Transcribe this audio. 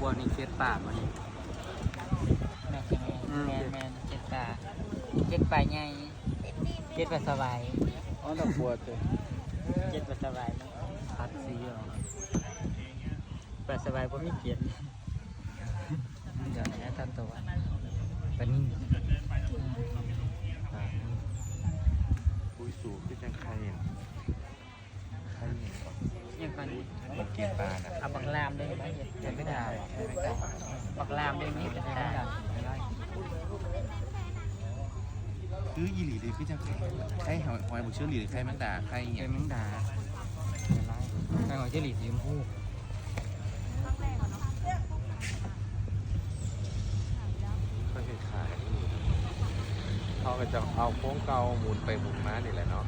ป่าวันนี้แม่ใช่ไหมอืมแม่แม่เจ็ดปลาเจ็ดปลาใหญ่เจ็ดปลาสบายอ๋อดอกบัวเจ้เจ็ดปลาสบายเนาะพัดสีเหรอปลาสบายผมมีเกียรติเดี๋ยวนะท่านตัวปลานิ่มปลานิ่ม ปุ้ยสูงที่จังไข่อย่างไข่อย่างก่อน ยังก่อนมันกินปลานะเอาบักลามได้ไหมเห็ดใช้ไม่ได้ใช้ไม่ได้บักลามได้ไหมใช้เป็นไม่ได้ได้ไม่ได้คืออีหลีเลยพี่จังไข่ไข่หอยหอยบุเชื่อหลีหรือไข่แมงดาไข่อย่างใช้แมงดาไม่ได้แมงหอยเจลีสีชมพูก็คือขายเขาก็จะเอาโค้งเกาหมุนไปหมุนมานี่แหละเนาะ